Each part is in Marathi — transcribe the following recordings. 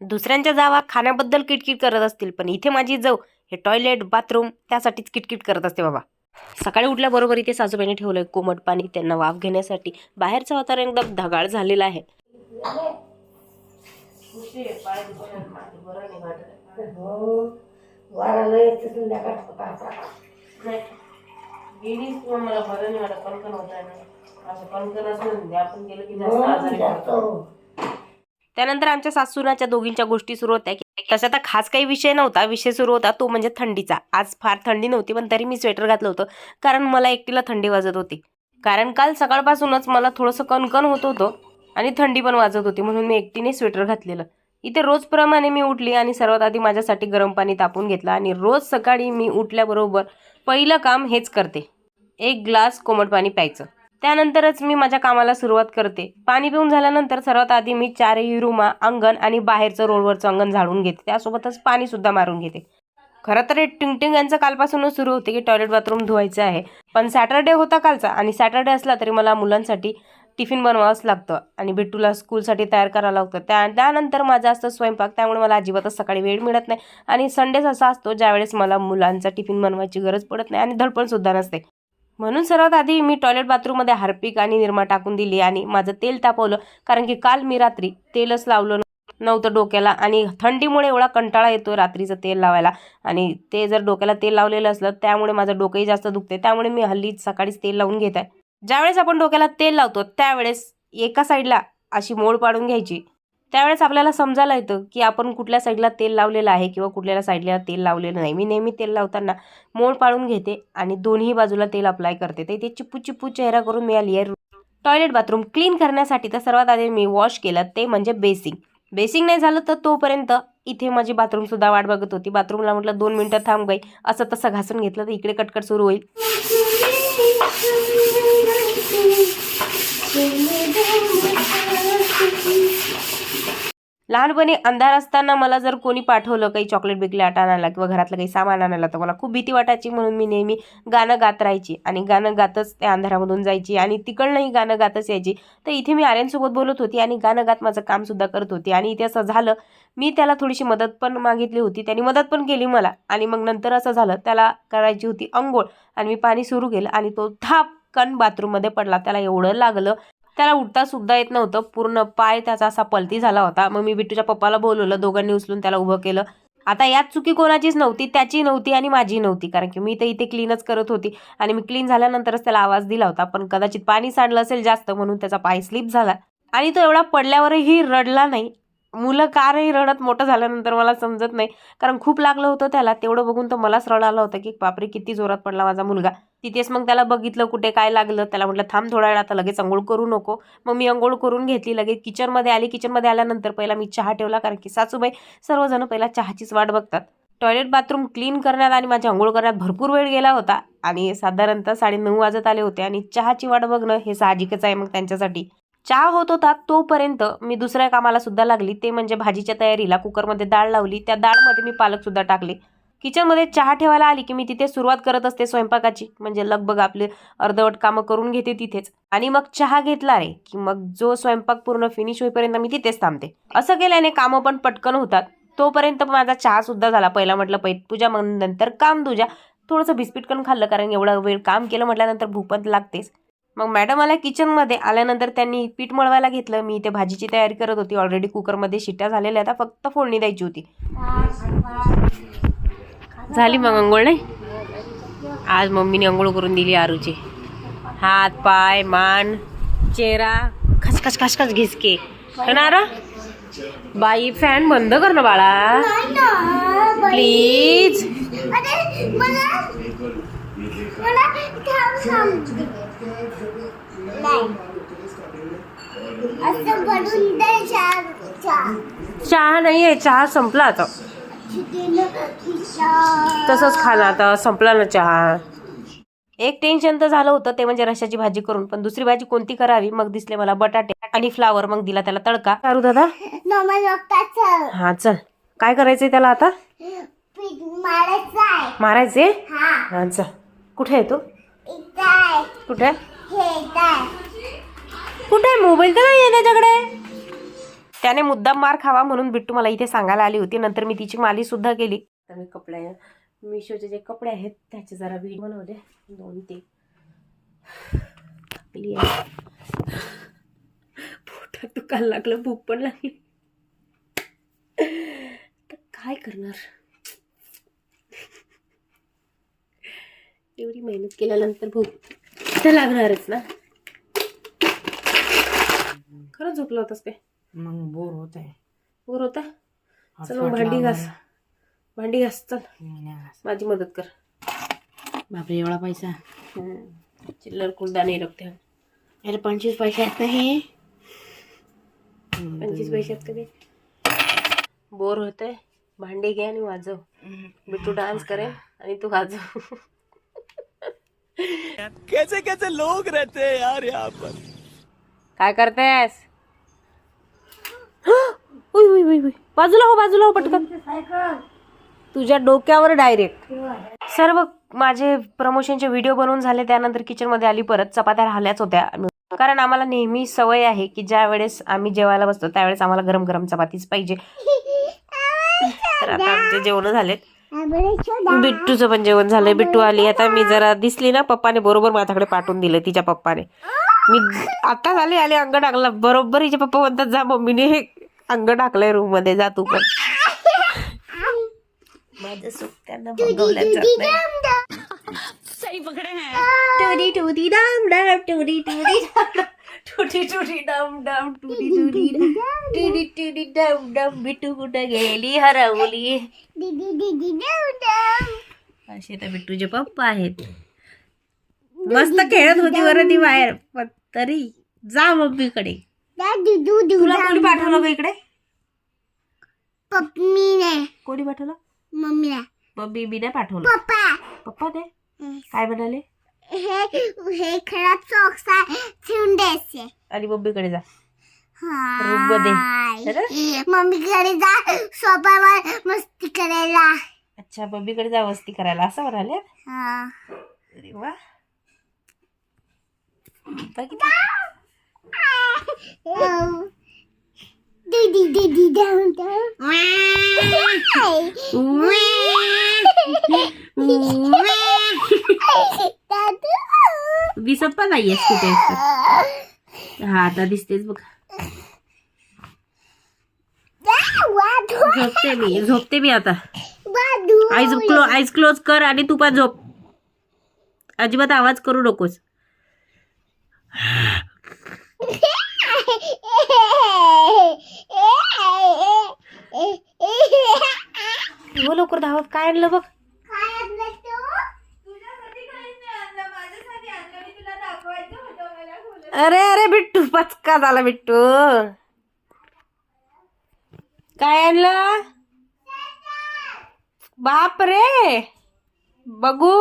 दुसऱ्यांच्या जावा खाण्याबद्दल किटकिट करत असतील पण इथे माझी जाऊ हे टॉयलेट बाथरूम त्यासाठीच किटकिट करत असते बाबा. सकाळी उठल्याबरोबर इथे सासूबाईने ठेवलंय कोमट पाणी त्यांना वाफ घेण्यासाठी. बाहेरचं वातावरण एकदम ढगाळ झालेलं आहे. मला बरं नाही वाटत कणकण होत आहे आपण गेलं की जास्त आजारी पडतो. त्यानंतर आमच्या सासूनाच्या दोघींच्या गोष्टी सुरू होत्या. की तसा तर खास काही विषय नव्हता. विषय सुरू होता तो म्हणजे थंडीचा. आज फार थंडी नव्हती पण तरी मी स्वेटर घातलं होतं कारण मला एकटीला थंडी वाजत होती. कारण काल सकाळपासूनच मला थोडंसं कणकण होत होतं आणि थंडी पण वाजत होती म्हणून मी एकटीने स्वेटर घातलेलं. इथे रोजप्रमाणे मी उठली आणि सर्वात आधी माझ्यासाठी गरम पाणी तापून घेतलं आणि रोज सकाळी मी उठल्याबरोबर पहिलं काम हेच करते. एक ग्लास कोमट पाणी प्यायचं. त्यानंतरच मी माझ्या कामाला सुरुवात करते. पाणी पिऊन झाल्यानंतर सर्वात आधी मी चारही रूमा अंगण आणि बाहेरचं रोडवरचं अंगण झाडून घेते. त्यासोबतच पाणीसुद्धा मारून घेते. खरं तर हे टिंगटिंग यांचं कालपासूनच सुरू होते की टॉयलेट बाथरूम धुवायचं आहे. पण सॅटरडे होता कालचा आणि सॅटरडे असला तरी मला मुलांसाठी टिफिन बनवावंच लागतं आणि बिट्टूला स्कूलसाठी तयार करावं लागतं. त्या त्यानंतर माझा असतं स्वयंपाक त्यामुळे मला अजिबातच सकाळी वेळ मिळत नाही. आणि संडेच असा असतो ज्यावेळेस मला मुलांचा टिफिन बनवायची गरज पडत नाही आणि धडपणसुद्धा नसते. म्हणून सर्वात आधी मी टॉयलेट बाथरूममध्ये हार्पिक आणि निरमा टाकून दिली आणि माझं तेल तापवलं. कारण की काल मी रात्री तेलच लावलं नव्हतं डोक्याला आणि थंडीमुळे एवढा कंटाळा येतो रात्रीचं तेल लावायला. आणि ते जर डोक्याला तेल लावलेलं असलं त्यामुळे माझं डोकंही जास्त दुखते त्यामुळे मी हल्ली सकाळीच तेल लावून घेत आहे. ज्यावेळेस आपण डोक्याला तेल लावतो त्यावेळेस एका साईडला अशी मोड पाडून घ्यायची. त्यावेळेस आपल्याला समजायला येतं की आपण कुठल्या साईडला तेल लावलेलं आहे किंवा कुठल्या साईडला तेल लावलेलं नाही. मी नेहमी तेल लावताना मोड पाळून घेते आणि दोन्ही बाजूला तेल अप्लाय करते. तर इथे चिपू चिप्पू चेहरा करून मी आली आहे. टॉयलेट बाथरूम क्लीन करण्यासाठी तर सर्वात आधी मी वॉश केलं. ते म्हणजे बेसिंग. बेसिंग नाही झालं तर तोपर्यंत इथे माझी बाथरूमसुद्धा वाट बघत होती. बाथरूमला म्हटलं दोन मिनटं थांब गाई असं तसं घासून घेतलं तर इकडे कटकट सुरू होईल. लहानपणी अंधार असताना मला जर कोणी पाठवलं काही चॉकलेट बिकलेट आणायला किंवा घरातलं काही सामान आणायला तर मला खूप भीती वाटायची. म्हणून मी नेहमी गाणं गात राहायची आणि गाणं गातच त्या अंधारामधून जायची आणि तिकडनंही गाणं गातच यायची. तर इथे मी आर्यनसोबत बोलत होती आणि गाणं गात माझं कामसुद्धा करत होती आणि इथे असं झालं मी त्याला थोडीशी मदत पण मागितली होती. त्यांनी मदत पण केली मला आणि मग नंतर असं झालं त्याला करायची होती अंघोळ आणि मी पाणी सुरू केलं आणि तो थाप कण बाथरूममध्ये पडला. त्याला एवढं लागलं त्याला उठता सुद्धा येत नव्हतं. पूर्ण पाय त्याचा असा पलती झाला होता. मग मी बिट्टूच्या पप्पाला बोलवलं दोघांनी उचलून त्याला उभं केलं. आता यात चुकी कोणाचीच नव्हती त्याची नव्हती आणि माझी नव्हती. कारण की मी तर इथे क्लीनच करत होती आणि मी क्लीन झाल्यानंतरच त्याला आवाज दिला होता. पण कदाचित पाणी सांडलं असेल जास्त म्हणून त्याचा पाय स्लिप झाला. आणि तो एवढा पडल्यावरही रडला नाही. मुलं का नाही रडत मोठं झाल्यानंतर मला समजत नाही. कारण खूप लागलं होतं त्याला. तेवढं बघून तर मलाच रड आला होता की बापरे किती जोरात पडला माझा मुलगा. तिथेच मग त्याला बघितलं कुठे काय लागलं. त्याला म्हटलं थांब थोडा वेळ आता लगेच अंघोळ करू नको. मग मी अंघोळ करून घेतली. लगेच किचनमध्ये आली. किचनमध्ये आल्यानंतर पहिला मी चहा ठेवला. कारण की सासूबाई सर्वजण पहिला चहाचीच वाट बघतात. टॉयलेट बाथरूम क्लीन करण्यात आणि माझ्या अंघोळ करण्यात भरपूर वेळ गेला होता. आणि साधारणतः साडे नऊ वाजत आले होते. आणि चहाची वाट बघणं हे साहजिकच आहे मग त्यांच्यासाठी. चहा होत होता तोपर्यंत मी दुसऱ्या कामाला सुद्धा लागली. ते म्हणजे भाजीच्या तयारीला कुकरमध्ये डाळ लावली. त्या डाळमध्ये मी पालक सुद्धा टाकले. किचनमध्ये चहा ठेवायला आली की मी तिथे सुरुवात करत असते स्वयंपाकाची. म्हणजे लगभग आपले अर्धवट कामं करून घेते तिथेच. आणि मग चहा घेतला रे की मग जो स्वयंपाक पूर्ण फिनिश होईपर्यंत मी तिथेच थांबते. असं केल्याने कामं पण पटकन होतात. तोपर्यंत माझा चहा सुद्धा झाला. पहिला म्हटलं पै तुझ्या मग नंतर काम तुझ्या. थोडंसं बिस्पिटकन खाल्लं कारण एवढा वेळ काम केलं म्हटल्यानंतर भूक पण लागतेच. मग मॅडम आल्या किचनमध्ये. आल्यानंतर त्यांनी पीठ मळवायला घेतलं. मी इथे भाजीची तयारी करत होती. ऑलरेडी कुकरमध्ये शिट्ट्या झालेल्या आता फक्त फोडणी द्यायची होती. झाली मग अंघोळ नाही? आज मम्मीने अंघोळ करून दिली आरूची. हात पाय मान चेहरा. खसखस खसखस घिसके. होणार हो? बाई फॅन बंद कर ना बाळा. प्लीज चहा नाही आहे चहा संपला आता. तसंच खाणं आता संपला ना चहा. एक टेन्शन तर झालं होतं ते म्हणजे रशाची भाजी करून पण दुसरी भाजी कोणती करावी? मग दिसले मला बटाटे आणि फ्लावर मग दिला त्याला तडका. चारू दादा? हा चल. काय करायचंय त्याला आता? मारायचं आहे मारायचे हा चल. कुठे आहे तो? कुठे? कुठे? मोबाईल तर नाही आहे त्याच्याकडे. त्याने मुद्दाम मार खावा म्हणून बिट्टू मला इथे सांगायला आली होती. नंतर मी तिची माली सुद्धा केली. तर मी कपडे मिशोचे जे कपडे आहेत त्याचे जरा व्हिडिओ बनवले. दोन ते पोटात दुखायला लागलं भूक पण लागली. तर काय करणार? एवढी मेहनत केल्यानंतर भूक तर लागणारच ना. खरंच झोपलं होतंस ते मग बोर होत आहे. वर होता? चल मग भांडी घास. भांडी घास चल. माझी मदत कर. बापरे एवढा पैसा. चिल्लर कुर्दा नाही रखते. अरे पंचवीस पैसे आहेत नाही पंचवीस पैशात कधी? बोर होतंय. भांडी घे आणि वाजव. बिट्टू डान्स करेल आणि तू वाजव. कैसे कैसे लोग रहते हैं यार यहाँ पर। काय करतेस उई, उई, उई, उई. बाजूला हो बाजूला हो पटकन. तुझ्या डोक्यावर डायरेक्ट सर्व माझे प्रमोशनचे व्हिडिओ बनवून झाले त्यानंतर किचनमध्ये आली परत. चपात्या राहिल्याच होत्या. कारण आम्हाला नेहमी सवय आहे की ज्या वेळेस आम्ही जेवायला बसतो त्यावेळेस आम्हाला गरम गरम चपातीच पाहिजे. तर आता आमचे जेवण झालेत. बिट्टूचं पण जेवण झालंय. बिट्टू आली. आता मी जरा दिसली ना पप्पाने बरोबर माझ्याकडे पाठवून दिलं तिच्या पप्पाने. मी आता झाले आले अंग टाकलं बरोबर हिचे पप्पा म्हणतात जा मम्मीने हे अंग टाकलंय रूममध्ये जा तू पण. माझं सुख त्यांना डाम डाम डाम. डाम डाम डाम. डाम बिट्टू कुठं गेली हरवली. असे तर बिट्टूचे पप्पा आहेत. मस्त खेळत होती बरं ती बाहेर पण तरी जा मम्मीकडे तुला कोणी पाठवलं का इकडे? पप्पीने कोणी पाठवलं? मम्मीने मम्मी मी नाही पाठवलं. पप्पा. पप्पा ते? काय म्हणाले? हे हे खराब सॉक्स आहे ठेवून द्यायचे. आणि मम्मीकडे जा. हाय. मध्ये. मम्मीकडे जा. सोफ्यावर मस्ती करायला. अच्छा मम्मीकडे जा वस्ती करायला. असं म्हणाले? हा. अरे वा. बघितलं? दीदी दीदी डाऊन डाऊन दिसत पण नाहीयेस कुठे. हा आता दिसतेच बघ. झोपते मी झोपते मी आता. आईज क्लो आईज क्लोज कर आणि तू पण झोप. अजिबात आवाज करू नकोस. हो लवकर धावत काय आणलं बघ? अरे अरे बिट्टू पचका झाला बिट्टू. काय आणलं? बाप रे बघू.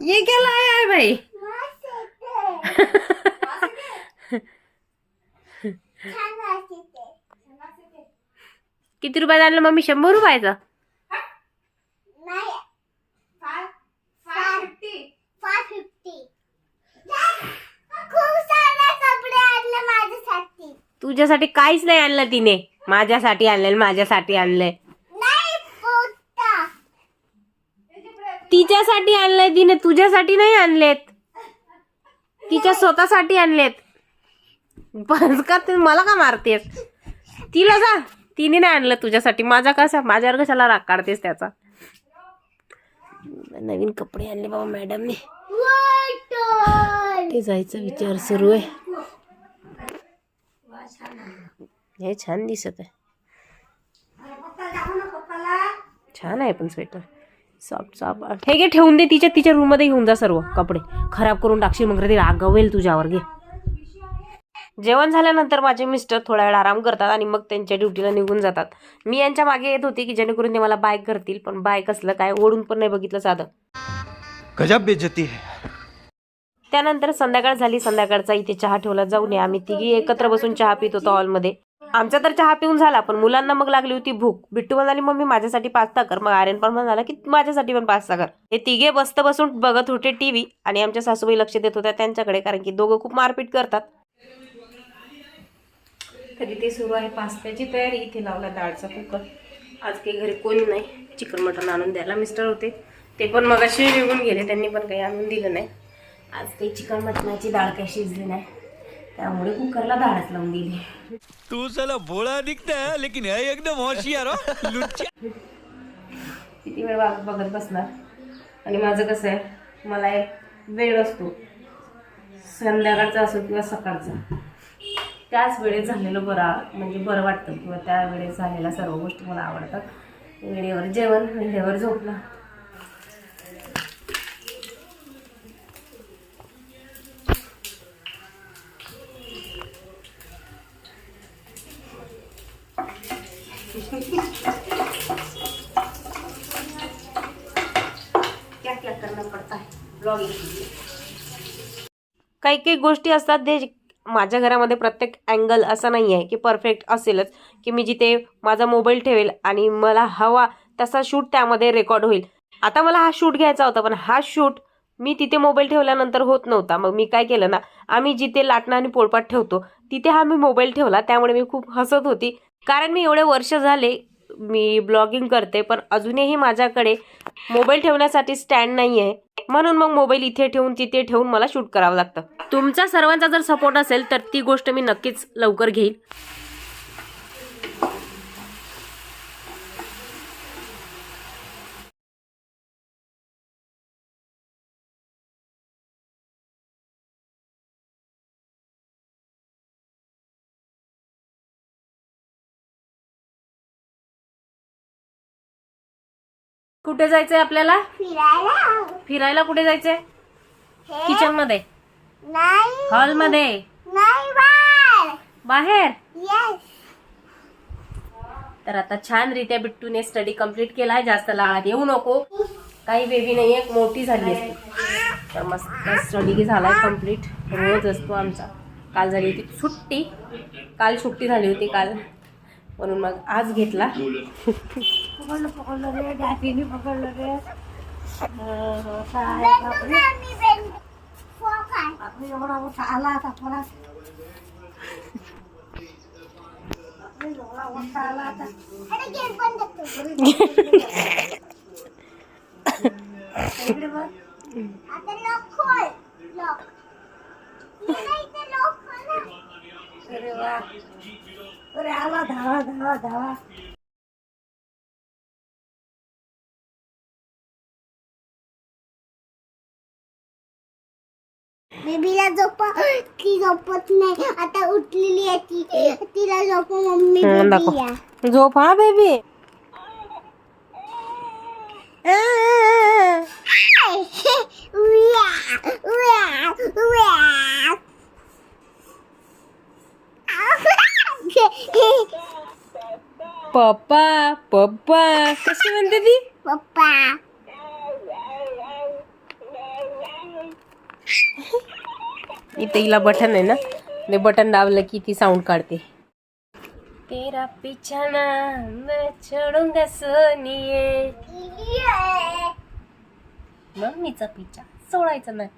ये केला आहे भाई किती रुपयात आणलं मम्मी? शंभर रुपयाचं खूप सारे कपडे आणले माझ्यासाठी तुझ्यासाठी काहीच नाही आणलं तिने. माझ्यासाठी आणलंय माझ्यासाठी आणलंय तिच्यासाठी आणलंय तिने तुझ्यासाठी नाही आणलेत. तिच्या स्वतःसाठी आणलेत. बस का तू मला का मारतेस? तिला जा. तिने नाही आणलं तुझ्यासाठी. माझा कसा? माझ्यावर कशाला राग काढतेस त्याचा? नवीन कपडे आणले बाबा मॅडमने. ते जायचा विचार सुरू आहे. हे छान दिसत आहे. छान आहे पण स्वेटर सॉफ्ट सॉफ्ट हे घे ठेवून दे तिच्या तिच्या रूममध्ये घेऊन जा सर्व कपडे. खराब करून टाकशील मग ती रागवेल तुझ्यावर. घे. जेवण झाल्यानंतर माझे मिस्टर थोडा वेळ आराम करतात आणि मग त्यांच्या ड्युटीला निघून जातात. मी यांच्या मागे येत होती की जेणेकरून ते मला बाय करतील पण बाय कसलं काय ओढून पण नाही बघितलं साधं. गजब बेइज्जती है. त्यानंतर संध्याकाळ झाली संध्याकाळचा इथे चहा ठेवला जाऊन आम्ही तिघी एकत्र बसून चहा पित होतो हॉलमध्ये आमचा तर चहा पिऊन झाला पण मुलांना मग लागली होती भूक. बिट्टू म्हणाली मम्मी माझ्यासाठी पास्ता कर. मग आर्यन पण म्हणाला की माझ्यासाठी पण पास्ता कर. हे तिघे बस्त बसून बघत होते टीव्ही आणि आमच्या सासूबाई लक्ष देत होत्या त्यांच्याकडे कारण की दोघं खूप मारपीट करतात. कधी ते सुरू आहे पास्त्याची तयारी इथे लावला डाळचा कुकर. आज काही घरी कोणी नाही. चिकन मटन आणून द्यायला मिस्टर होते. ते पण मग असे निघून गेले त्यांनी पण काही आणून दिलं नाही. आज काही चिकन मटणाची डाळ काही शिजली नाही. त्यामुळे कुकरला डाळच लावून दिली. तू चला भोळा दिखता है? लेकिन है एकदम होशियार हो? लुच्चा. किती वेळ वाट बघत बसणार? आणि माझं कसं आहे मला एक वेळ असतो. संध्याकाळचा असो किंवा सकाळचा. त्याच वेळेत झालेलं बरं म्हणजे बरं वाटतं. किंवा त्या वेळेत झालेल्या सर्व गोष्टी मला आवडतात. वेळेवर जेवण वेळेवर झोपणं. करना पडता है ब्लॉगिंग काही काही गोष्टी असतात जे माझ्या घरामध्ये प्रत्येक अँगल असा नाही आहे की परफेक्ट असेलच की मी जिथे माझा मोबाईल ठेवेल आणि मला हवा तसा शूट त्यामध्ये रेकॉर्ड होईल. आता मला हा शूट घ्यायचा होता पण हा शूट मी तिथे मोबाईल ठेवल्यानंतर होत नव्हता. मग मी काय केलं ना आम्ही जिथे लाटणं आणि पोळपाट ठेवतो तिथे हा मी मोबाईल ठेवला. त्यामुळे मी खूप हसत होती. कारण मी एवढे वर्ष झाले मी ब्लॉगिंग करते पण अजूनही माझ्याकडे मोबाईल ठेवण्यासाठी स्टँड नाही आहे म्हणून मग मोबाईल इथे ठेवून तिथे ठेवून मला शूट करावं लागतं. तुमचा सर्वांचा जर सपोर्ट असेल तर ती गोष्ट मी नक्कीच लवकर घेईल. कुठे जायचंय आपल्याला? फिरायला. फिरायला कुठे जायचंय? हे? किचनमध्ये. नाही. हॉलमध्ये. नाही बाहेर. येस तर आता छानरित्या बिट्टूने स्टडी कंप्लीट केलाय जास्त लाळात येऊ नको. काही बेबी नाही एक मोठी झाली असते. तर मस्त स्टडी झालाय कंप्लीट रोज असतो आमचा. काल झाली होती सुट्टी. काल सुट्टी झाली होती काल. म्हणून मग आज घेतला. पकडलं पकडलं रे डॅफीने पकडलं रे मी बेन फोक आहे एवढा मोठा आला आता आपला अरे गेट बंद कर आता लॉक खोल लॉक नाही ते लॉक खोल ना. अरे वा अरे आला धावा धावा धावा झोप. ती झोपत नाही. आता उठलेली आहे ती. तिला झोप मम्मी हं, दाखव. बेबी झोप हा बेबी पप्पा पप्पा कशी म्हणते ती पप्पा. इथे हिला बटन आहे ना? ते बटन दाबलं की ती साऊंड काढते. तेरा पिछाना मैं छोडूंगा सोनिये. मम्मीचा पिछा सोडायचा नाही.